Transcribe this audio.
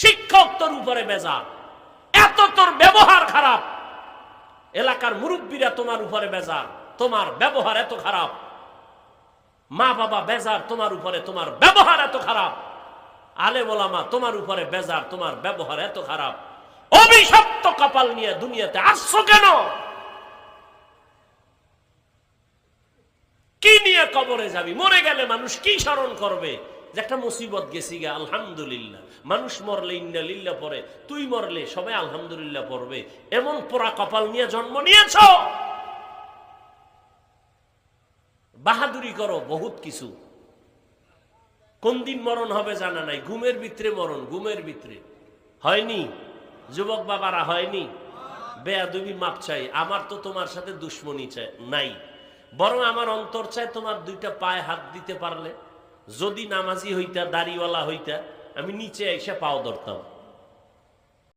শিক্ষক তোর উপরে বেজার। এত তোর ব্যবহার খারাপ। এলাকার মুরব্বীরা তোমার উপরে বেজার। তোমার ব্যবহার এত খারাপ। মা বাবা বেজার, তোমার উপরে, তোমার ব্যবহার এত খারাপ। আলে বলামা তোমার উপরে বেজার, তোমার ব্যবহার এত খারাপ। অভিশপ্ত কপাল নিয়ে দুনিয়াতে আসছো কেন? কি নিয়ে কবরে যাবি? মরে গেলে মানুষ কি স্মরণ করবে? যে একটা মুসিবত গেছি গে, আলহামদুলিল্লাহ। মানুষ মরলে ইন্না লিল্লা পরে তুই মরলে সবাই আলহামদুলিল্লাহ পড়বে। এমন পোড়া কপাল নিয়ে জন্ম নিয়েছ? বাহাদুরি করো, বহুত কিছু। কোন দিন মরণ হবে জানা নাই, ঘুমের ভিতরে মরণ, ঘুমের ভিতরে। হয়নি? যুবক বাবারা, হয়নি? বেয়াদুবি মাপ চাই, আমার তো তোমার সাথে দুশ্মনী চাই, নাই। বরং আমার অন্তর চায় তোমার দুইটা পায়ে হাত দিতে পারলে। যদি নামাজি হইতা দাড়িওয়ালা হইতা আমি নিচে এসে পাও ধরতাম।